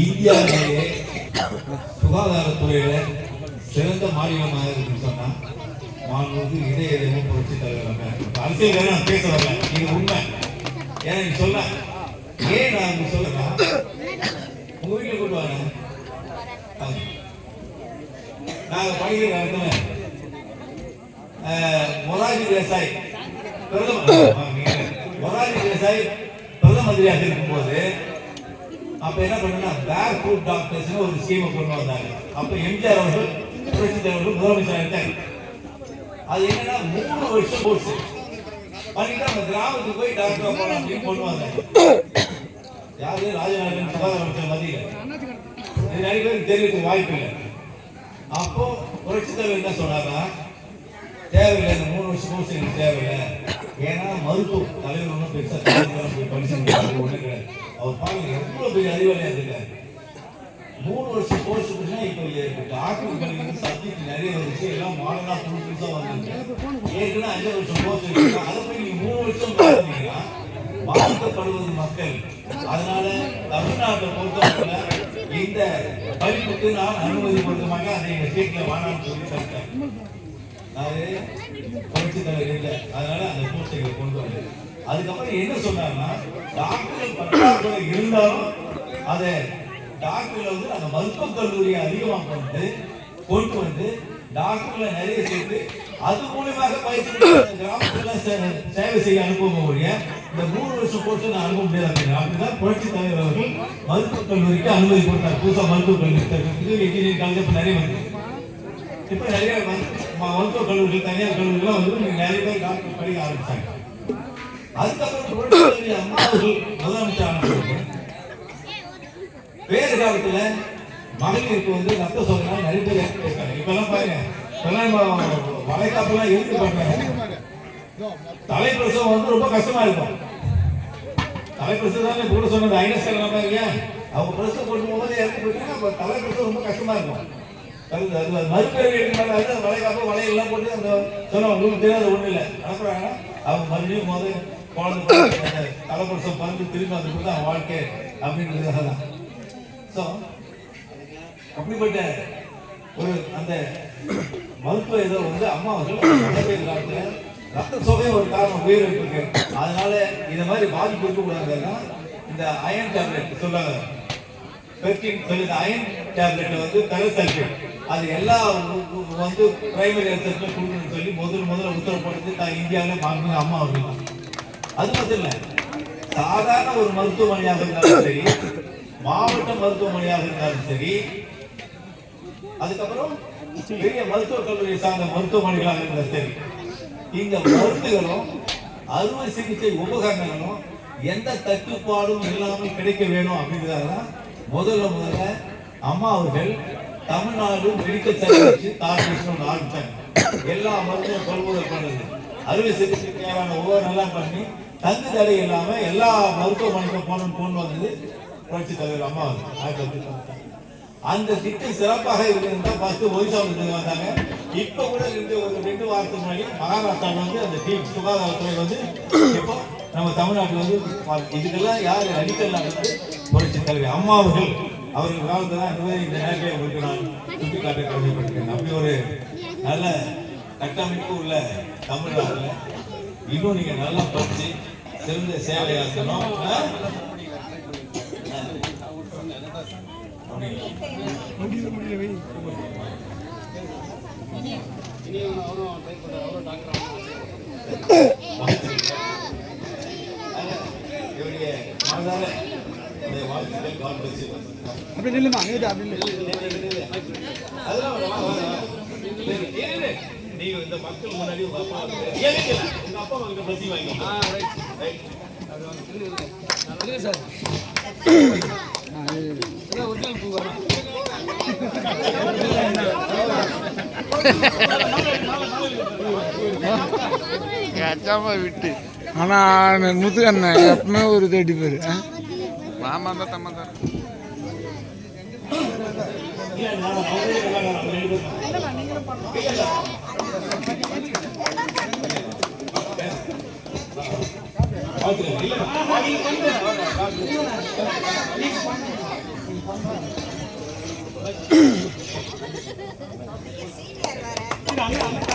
இந்தியாவிலேயே சுகாதாரத்துறையில சிறந்த மாநிலமாக இருக்குன்னு சொன்னா மாண்புக்கு இதய இதயமும் புரட்சி தலைவர் அரசியல் நான் பேச வரல. இது உண்மை. ஏன்னா நீ சொல்ல ஏன் நான் இப்படி சொல்லுறேன் உங்க வீட்டுல கொண்டு வாங்க. வாங்க. நாங்க படிக்கிற இடத்துல மொராஜி தேசாய் பிரதமர். மொராஜி தேசாய் பிரதம மந்திரியாக இருக்கும்போது அப்ப என்ன பண்ணுனா பேக் ஃபுட் டாக்டர்ஸ் ஒரு ஸ்கீமை கொண்டு வந்தாங்க அப்ப எம்ஜிஆர் அவர்கள் புரட்சி தலைவர்கள் முதலமைச்சர் இருந்தாங்க அது என்னன்னா மூணு வருஷம் கோர்ஸ் பண்ணிட்டு அந்த கிராமத்துக்கு போய் டாக்டர் போகலாம் அப்படின்னு கொண்டு வந்தாங்க யாரு? ராஜநாதன் சுகாதார அமைச்சர் மத்தியில் இது நிறைய பேருக்கு தெரியறதுக்கு வாய்ப்பு இல்லை. அப்போ புரட்சி தலைவர் என்ன சொன்னார்னா தேவையில்லை இந்த மூணு வருஷம் கோர்ஸ் எனக்கு தேவையில்லை. ஏன்னா மருத்துவம் தலைவர் ஒன்றும் பெருசாக ஒன்றும் கிடையாது. அவர் பாருங்க எவ்வளோ பெரிய அறிவாளியாக இருக்காரு. மூணு வருஷம் கோர்ஸ் முடிச்சா இப்போ டாக்டர் சப்ஜெக்ட் நிறைய வந்துச்சு எல்லாம் மாடலாக புதுசு புதுசாக வந்துருக்கு. ஏற்கனவே அஞ்சு வருஷம் கோர்ஸ் இருக்கு அதை போய் நீங்கள் மூணு வருஷம் பார்த்தீங்கன்னா பாதிக்கப்படுவது மக்கள். அதனால தமிழ்நாட்டை பொறுத்தவரை இந்த படிப்புக்கு நான் அனுமதி கொடுத்தமாக அதை எங்கள் ஸ்டேட்ல வேணாம்னு சொல்லி தடுத்தேன் அது புரட்சி தலைவர் இல்லை. அதனால அந்த கோர்ஸை கொண்டு வந்தேன் அதுக்கப்புறம் என்ன சொன்னார்னா டாக்டர்கள் பற்றாக்குறை இருந்தாலும் அதை டாக்டர்ல வந்து அந்த மருத்துவக் கல்லூரியை அதிகமாக கொண்டு கொண்டு வந்து டாக்டர்ல நிறைய சேர்த்து அது மூலியமாக பயிற்சி கிராமத்துல சே- சேவை செய்ய அனுப்புவோம் ஒழிய இந்த மூணு வருஷம் கோர்ஸ் நான் அனுப்ப முடியாது அப்படின்னா அப்படிதான் புரட்சி தலைவர் அவர்கள் மருத்துவக் கல்லூரிக்கு அனுமதி கொடுத்தார். புதுசாக மருத்துவக் கல்லூரி இன்ஜினியரிங் காலேஜ் இப்போ நிறைய வந்து இப்போ நிறைய வந்து மருத்துவக் கல்லூரிகள் தனியார் கல்லூரிகள்லாம் வந்து நிறைய பேர் டாக்டர் படிக்க ஆரம்பிச்சாங்க. அதுக்கப்புறம் புரட்சி முதலமைச்சர் வேறு காலத்துல மகளிருக்கு வந்து ரத்த சோதனை நிறைய பேர் இருக்காங்க இப்பெல்லாம் பாருங்க இப்பெல்லாம் வளைகாப்பெல்லாம் இருந்து பண்றாங்க தலைப்பிரசவம் வந்து ரொம்ப கஷ்டமா இருக்கும். தலைப்பிரசவம் தானே கூட சொன்னது ஐநஸ்கர் நம்ம இல்லையா அவங்க பிரசவம் கொண்டு போகும்போது இறந்து போயிட்டாங்க அப்ப தலைப்பிரசவம் ரொம்ப கஷ்டமா இருக்கும். அது அது மறுபிறவி எடுக்கிறாங்க அது வளைகாப்பு வளையெல்லாம் போட்டு அந்த சொன்னோம் உங்களுக்கு தெரியாத ஒண்ணு இல்லை. அனுப்புறாங்க அவங்க மறுபடியும் முதல் குழந்தை பிறந்து பறந்து திரும்பி அது கூட வாழ்க்கை அப்படின்றதுக்காக தான் ஸோ அப்படிப்பட்ட ஒரு அந்த மருத்துவ இதை வந்து அம்மா அவர்கள் மகப்பேறு ரத்த சோகை ஒரு காரணம் உயிரிழப்புக்கு அதனால இந்த மாதிரி பாதிப்பு இருக்கக்கூடாதுன்னா இந்த அயன் டேப்லெட் சொல்லாங்க பெர்கின் சொல்லி இந்த அயன் டேப்லெட் வந்து பெரசல்ஃபேட் அது எல்லா வந்து பிரைமரி ஹெல்த் கொடுக்கணும்னு சொல்லி முதல் முதல்ல உத்தரவு போட்டது தான் இந்தியாவிலே மாண்புமிகு அம்மா அவர்கள் தான். அது மட்டும் இல்லை சாதாரண ஒரு மருத்துவமனையாக இருந்தாலும் சரி மாவட்ட மருத்துவமனையாக இருந்தாலும் சரி அதுக்கப்புறம் பெரிய மருத்துவக் கல்லூரி சார்ந்த மருத்துவமனைகளாக இருந்தாலும் சரி இந்த மருந்துகளும் அறுவை சிகிச்சை உபகரணங்களும் எந்த தட்டுப்பாடும் இல்லாமல் கிடைக்க வேணும் அப்படிங்கிறதால முதல்ல முதல்ல அம்மா அவர்கள் தமிழ்நாடு மெடிக்கல் சர்வீஸ் கார்பரேஷன் ஆரம்பித்தாங்க எல்லா மருந்தும் கொள்முதல் பண்ணுறது அறுவை சிகிச்சை தேவையான ஒவ்வொரு நல்லா பண்ணி தங்கு தடை இல்லாம எல்லா மருத்துவமனைக்கும் போகணும்னு கொண்டு வந்தது புரட்சி தலைவர் அம்மா வந்து ஆயிரத்தி தொள்ளாயிரத்தி அந்த திட்டம் சிறப்பாக இருந்திருந்தா ஃபர்ஸ்ட் ஒரிசா வந்தாங்க. இப்ப கூட இந்த ஒரு ரெண்டு வாரத்துக்கு முன்னாடி மகாராஷ்டிரா வந்து அந்த டீம் சுகாதாரத்துறை வந்து இப்போ நம்ம தமிழ்நாட்டில் வந்து இதுக்கெல்லாம் யார் அடிக்கலாம் வந்து புரட்சி தலைவர் அம்மா அவர்கள். அவர்கள் காலத்துல தான் இந்த மாதிரி இந்த நேரத்தில் உங்களுக்கு நான் சுட்டிக்காட்ட கடமைப்பட்டிருக்கேன். அப்படி ஒரு நல்ல கட்டமைப்பு உள்ள தமிழ்நாட்டில் இன்னும் நீங்க நல்லா படிச்சு சிறந்த சேவையாற்றணும் ஆ? இவருடைய மனதார வாழ்த்துக்கள் you. அப்படி நில்லுமா அங்கே அப்படி நில்லு. அதெல்லாம் இந்த மக்கள் முன்னாடி உங்க அப்பா. உங்க அப்பா வாங்க பசி விட்டு. ஆனா முத்துக்கண்ணன் எப்பவுமே ஒரு தேடி பேரு மாமா தான் தம்மா தான் இல்ல, நான்